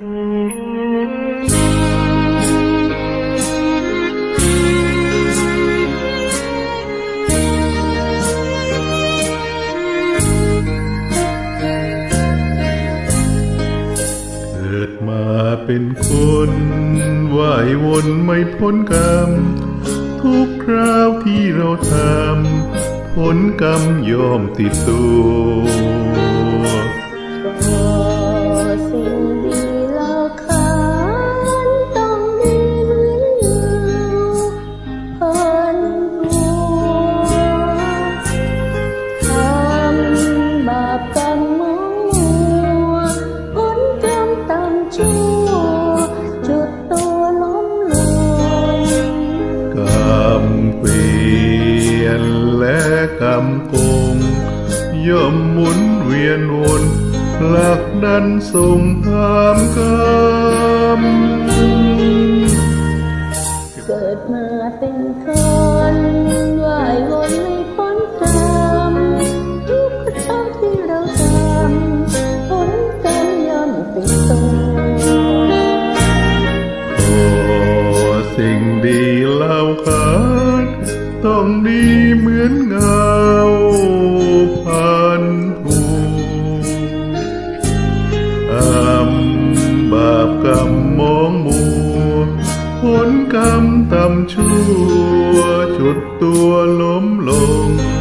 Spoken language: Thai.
เกิดมาเป็นคนว่ายวนไม่พ้นกรรม ทุกคราวที่เราทำผลกรรมย่อมติดตัว กรรมโกงย่อมหมุนเวียนวนผลักดันส่งตามกรรมเกิดมาเป็นคนว่ายวนไม่พ้นกรรมทุกครั้งที่เราทำผลกรรมย่อมติดตัวโอ้สิ่งดีเล่าขานต้องดีเหมือนเงาพั กรรตำชั่วจุดตัวล้มลง